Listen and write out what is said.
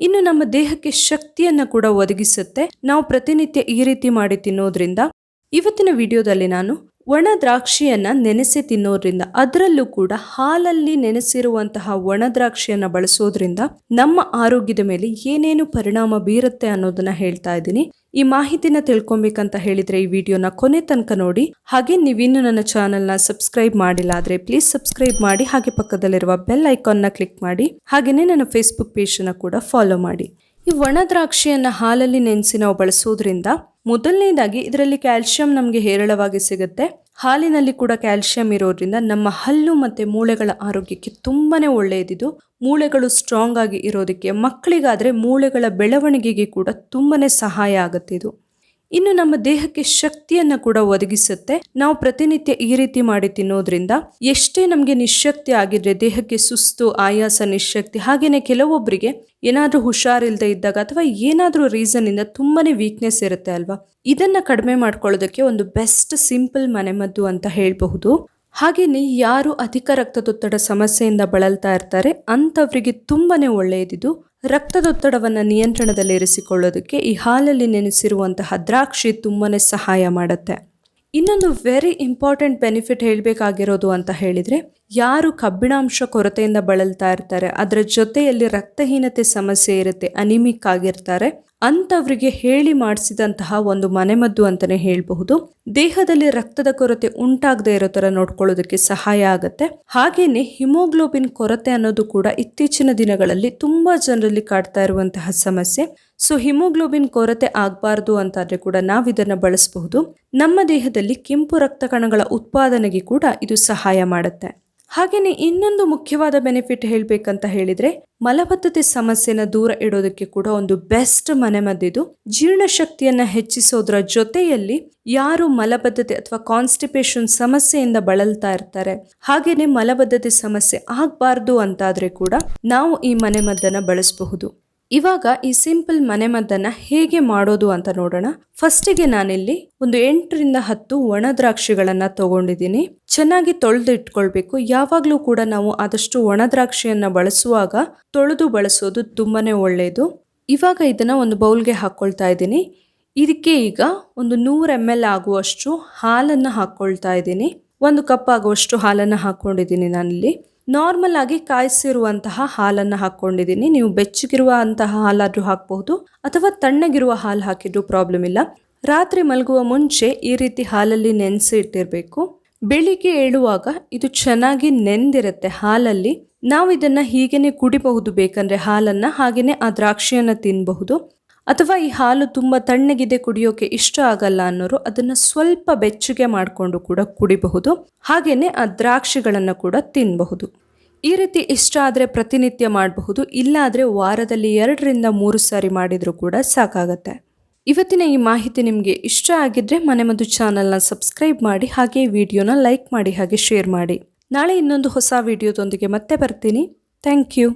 ಇನ್ನು ನಮ್ಮ ದೇಹಕ್ಕೆ ಶಕ್ತಿಯನ್ನು ಕೂಡ ಒದಗಿಸುತ್ತೆ. ನಾವು ಪ್ರತಿನಿತ್ಯ ಈ ರೀತಿ ಮಾಡಿ ತಿನ್ನೋದ್ರಿಂದ. ಇವತ್ತಿನ ವಿಡಿಯೋದಲ್ಲಿ ನಾನು ಒಣ ದ್ರಾಕ್ಷಿಯನ್ನು ನೆನೆಸಿ ತಿನ್ನೋದ್ರಿಂದ ಅದರಲ್ಲೂ ಕೂಡ ಹಾಲಲ್ಲಿ ನೆನೆಸಿರುವಂತಹ ಒಣ ದ್ರಾಕ್ಷಿಯನ್ನು ಬಳಸೋದ್ರಿಂದ ನಮ್ಮ ಆರೋಗ್ಯದ ಮೇಲೆ ಏನೇನು ಪರಿಣಾಮ ಬೀರುತ್ತೆ ಅನ್ನೋದನ್ನ ಹೇಳ್ತಾ ಇದ್ದೀನಿ. ಈ ಮಾಹಿತಿನ ತಿಳ್ಕೊಬೇಕಂತ ಹೇಳಿದ್ರೆ ಈ ವಿಡಿಯೋನ ಕೊನೆ ತನಕ ನೋಡಿ. ಹಾಗೆ ನೀವಿನ್ನು ನನ್ನ ಚಾನೆಲ್ನ ಸಬ್ಸ್ಕ್ರೈಬ್ ಮಾಡಿಲ್ಲ ಆದ್ರೆ ಪ್ಲೀಸ್ ಸಬ್ಸ್ಕ್ರೈಬ್ ಮಾಡಿ. ಹಾಗೆ ಪಕ್ಕದಲ್ಲಿರುವ ಬೆಲ್ ಐಕಾನ್ನ ಕ್ಲಿಕ್ ಮಾಡಿ. ಹಾಗೆಯೇ ನನ್ನ ಫೇಸ್ಬುಕ್ ಪೇಜನ್ನು ಕೂಡ ಫಾಲೋ ಮಾಡಿ. ಈ ಒಣ ದ್ರಾಕ್ಷಿಯನ್ನು ಹಾಲಲ್ಲಿ ನೆನೆಸಿ ನಾವು ಬಳಸೋದ್ರಿಂದ ಮೊದಲನೇದಾಗಿ ಇದರಲ್ಲಿ ಕ್ಯಾಲ್ಸಿಯಂ ನಮಗೆ ಹೇರಳವಾಗಿ ಸಿಗುತ್ತೆ. ಹಾಲಿನಲ್ಲಿ ಕೂಡ ಕ್ಯಾಲ್ಸಿಯಂ ಇರೋದ್ರಿಂದ ನಮ್ಮ ಹಲ್ಲು ಮತ್ತು ಮೂಳೆಗಳ ಆರೋಗ್ಯಕ್ಕೆ ತುಂಬಾ ಒಳ್ಳೆಯದಿದು. ಮೂಳೆಗಳು ಸ್ಟ್ರಾಂಗ್ ಆಗಿ ಇರೋದಕ್ಕೆ ಮಕ್ಕಳಿಗಾದರೆ ಮೂಳೆಗಳ ಬೆಳವಣಿಗೆಗೆ ಕೂಡ ತುಂಬಾ ಸಹಾಯ ಆಗುತ್ತೆ ಇದು. ಇನ್ನು ನಮ್ಮ ದೇಹಕ್ಕೆ ಶಕ್ತಿಯನ್ನ ಕೂಡ ಒದಗಿಸುತ್ತೆ. ನಾವು ಪ್ರತಿನಿತ್ಯ ಈ ರೀತಿ ಮಾಡಿ ತಿನ್ನೋದ್ರಿಂದ ಎಷ್ಟೇ ನಮಗೆ ನಿಶಕ್ತಿ ಆಗಿದ್ರೆ, ದೇಹಕ್ಕೆ ಸುಸ್ತು, ಆಯಾಸ, ನಿಶಕ್ತಿ, ಹಾಗೇನೆ ಕೆಲವೊಬ್ಬರಿಗೆ ಏನಾದ್ರೂ ಹುಷಾರಿಲ್ಲದೆ ಇದ್ದಾಗ ಅಥವಾ ಏನಾದ್ರೂ ರೀಸನ್ ಇಂದ ತುಂಬಾನೇ ವೀಕ್ನೆಸ್ ಇರುತ್ತೆ ಅಲ್ವಾ? ಇದನ್ನ ಕಡಿಮೆ ಮಾಡ್ಕೊಳ್ಳೋದಕ್ಕೆ ಒಂದು ಬೆಸ್ಟ್ ಸಿಂಪಲ್ ಮನೆಮದ್ದು ಅಂತ ಹೇಳಬಹುದು. ಹಾಗೇನೆ ಯಾರು ಅಧಿಕ ರಕ್ತದೊತ್ತಡ ಸಮಸ್ಯೆಯಿಂದ ಬಳಲ್ತಾ ಇರ್ತಾರೆ ಅಂಥವರಿಗೆ ತುಂಬಾ ಒಳ್ಳೆಯದಿದು. ರಕ್ತದೊತ್ತಡವನ್ನು ನಿಯಂತ್ರಣದಲ್ಲಿರಿಸಿಕೊಳ್ಳೋದಕ್ಕೆ ಈ ಹಾಲಲ್ಲಿ ನೆನೆಸಿರುವಂತಹ ದ್ರಾಕ್ಷಿ ತುಂಬಾನೇ ಸಹಾಯ ಮಾಡುತ್ತೆ. ಇನ್ನೊಂದು ವೆರಿ ಇಂಪಾರ್ಟೆಂಟ್ ಬೆನಿಫಿಟ್ ಹೇಳಬೇಕಾಗಿರೋದು ಅಂತ ಹೇಳಿದ್ರೆ ಯಾರು ಕಬ್ಬಿಣಾಂಶ ಕೊರತೆಯಿಂದ ಬಳಲ್ತಾ ಇರ್ತಾರೆ, ಅದರ ಜೊತೆಯಲ್ಲಿ ರಕ್ತಹೀನತೆ ಸಮಸ್ಯೆ ಇರುತ್ತೆ, ಅನಿಮಿಕ್ ಆಗಿರ್ತಾರೆ. ಅಂಥವ್ರಿಗೆ ಹೇಳಿ ಮಾಡಿಸಿದಂತಹ ಒಂದು ಮನೆಮದ್ದು ಅಂತಾನೆ ಹೇಳಬಹುದು. ದೇಹದಲ್ಲಿ ರಕ್ತದ ಕೊರತೆ ಉಂಟಾಗದೇ ಇರೋ ಥರ ನೋಡ್ಕೊಳ್ಳೋದಕ್ಕೆ ಸಹಾಯ ಆಗುತ್ತೆ. ಹಾಗೇನೆ ಹಿಮೋಗ್ಲೋಬಿನ್ ಕೊರತೆ ಅನ್ನೋದು ಕೂಡ ಇತ್ತೀಚಿನ ದಿನಗಳಲ್ಲಿ ತುಂಬಾ ಜನರಲ್ಲಿ ಕಾಡ್ತಾ ಇರುವಂತಹ ಸಮಸ್ಯೆ. ಸೊ, ಹಿಮೋಗ್ಲೋಬಿನ್ ಕೊರತೆ ಆಗಬಾರ್ದು ಅಂತಾದರೆ ಕೂಡ ನಾವು ಇದನ್ನ ಬಳಸಬಹುದು. ನಮ್ಮ ದೇಹದಲ್ಲಿ ಕೆಂಪು ರಕ್ತ ಕಣಗಳ ಉತ್ಪಾದನೆಗೆ ಕೂಡ ಇದು ಸಹಾಯ ಮಾಡುತ್ತೆ. ಹಾಗೇನೆ ಇನ್ನೊಂದು ಮುಖ್ಯವಾದ ಬೆನಿಫಿಟ್ ಹೇಳಬೇಕಂತ ಹೇಳಿದರೆ, ಮಲಬದ್ಧತೆ ಸಮಸ್ಯೆನ ದೂರ ಇಡೋದಕ್ಕೆ ಕೂಡ ಒಂದು ಬೆಸ್ಟ್ ಮನೆಮದ್ದಿದು. ಜೀರ್ಣಶಕ್ತಿಯನ್ನು ಹೆಚ್ಚಿಸೋದ್ರ ಜೊತೆಯಲ್ಲಿ ಯಾರು ಮಲಬದ್ಧತೆ ಅಥವಾ ಕಾನ್ಸ್ಟಿಪೇಷನ್ ಸಮಸ್ಯೆಯಿಂದ ಬಳಲ್ತಾ ಇರ್ತಾರೆ, ಹಾಗೆಯೇ ಮಲಬದ್ಧತೆ ಸಮಸ್ಯೆ ಆಗಬಾರ್ದು ಅಂತಾದರೆ ಕೂಡ ನಾವು ಈ ಮನೆಮದ್ದನ್ನು ಬಳಸಬಹುದು. ಇವಾಗ ಈ ಸಿಂಪಲ್ ಮನೆಮದ್ದನ್ನ ಹೇಗೆ ಮಾಡೋದು ಅಂತ ನೋಡೋಣ. ಫಸ್ಟಿಗೆ ನಾನಿಲ್ಲಿ ಒಂದು ಎಂಟರಿಂದ ಹತ್ತು ಒಣ ದ್ರಾಕ್ಷಿಗಳನ್ನ ತಗೊಂಡಿದ್ದೀನಿ. ಚೆನ್ನಾಗಿ ತೊಳೆದು ಇಟ್ಕೊಳ್ಬೇಕು ಯಾವಾಗಲೂ ಕೂಡ ನಾವು ಆದಷ್ಟು ಒಣ ದ್ರಾಕ್ಷಿಯನ್ನ ಬಳಸುವಾಗ ತೊಳೆದು ಬಳಸೋದು ತುಂಬಾನೇ ಒಳ್ಳೆಯದು ಇವಾಗ ಇದನ್ನ ಒಂದು ಬೌಲ್ಗೆ ಹಾಕ್ಕೊಳ್ತಾ ಇದ್ದೀನಿ. ಇದಕ್ಕೆ ಈಗ ಒಂದು ನೂರು ಎಂ ಎಲ್ ಆಗುವಷ್ಟು ಹಾಲನ್ನು ಹಾಕ್ಕೊಳ್ತಾ ಇದ್ದೀನಿ. ಒಂದು ಕಪ್ ಆಗುವಷ್ಟು ಹಾಲನ್ನು ಹಾಕೊಂಡಿದ್ದೀನಿ ನಾನಿಲ್ಲಿ. ನಾರ್ಮಲ್ ಆಗಿ ಕಾಯಿಸಿರುವಂತಹ ಹಾಲನ್ನು ಹಾಕ್ಕೊಂಡಿದ್ದೀನಿ. ನೀವು ಬೆಚ್ಚಗಿರುವಂತಹ ಹಾಲಾದರೂ ಹಾಕಬಹುದು. ಅಥವಾ ತಣ್ಣಗಿರುವ ಹಾಲು ಹಾಕಿದ್ರು ಪ್ರಾಬ್ಲಮ್ ಇಲ್ಲ. ರಾತ್ರಿ ಮಲಗುವ ಮುಂಚೆ ಈ ರೀತಿ ಹಾಲಲ್ಲಿ ನೆನೆಸಿ ಇಟ್ಟಿರಬೇಕು. ಬೆಳಿಗ್ಗೆ ಏಳುವಾಗ ಇದು ಚೆನ್ನಾಗಿ ನೆಂದಿರುತ್ತೆ ಹಾಲಲ್ಲಿ. ನಾವು ಇದನ್ನ ಹೀಗೇನೆ ಕುಡಿಬಹುದು ಬೇಕಂದ್ರೆ ಹಾಲನ್ನ ಹಾಗೆಯೇ ಆ ದ್ರಾಕ್ಷಿಯನ್ನ ತಿನ್ನಬಹುದು ಅಥವಾ ಈ ಹಾಲು ತುಂಬ ತಣ್ಣಗಿದೆ ಕುಡಿಯೋಕೆ ಇಷ್ಟ ಆಗಲ್ಲ ಅನ್ನೋರು ಅದನ್ನು ಸ್ವಲ್ಪ ಬೆಚ್ಚಗೆ ಮಾಡಿಕೊಂಡು ಕೂಡ ಕುಡಿಬಹುದು. ಹಾಗೆಯೇ ಆ ದ್ರಾಕ್ಷಿಗಳನ್ನು ಕೂಡ ತಿನ್ನಬಹುದು ಈ ರೀತಿ ಇಷ್ಟ ಆದರೆ ಪ್ರತಿನಿತ್ಯ ಮಾಡಬಹುದು ಇಲ್ಲಾದರೆ ವಾರದಲ್ಲಿ ಎರಡರಿಂದ ಮೂರು ಸಾರಿ ಮಾಡಿದರೂ ಕೂಡ ಸಾಕಾಗತ್ತೆ. ಇವತ್ತಿನ ಈ ಮಾಹಿತಿ ನಿಮಗೆ ಇಷ್ಟ ಆಗಿದ್ದರೆ ಮನೆ ಮದ್ದು ಚಾನಲ್ನ ಸಬ್ಸ್ಕ್ರೈಬ್ ಮಾಡಿ, ಹಾಗೆ ವಿಡಿಯೋನ ಲೈಕ್ ಮಾಡಿ, ಹಾಗೆ ಶೇರ್ ಮಾಡಿ. ನಾಳೆ ಇನ್ನೊಂದು ಹೊಸ ವಿಡಿಯೋದೊಂದಿಗೆ ಮತ್ತೆ ಬರ್ತೀನಿ. Thank you.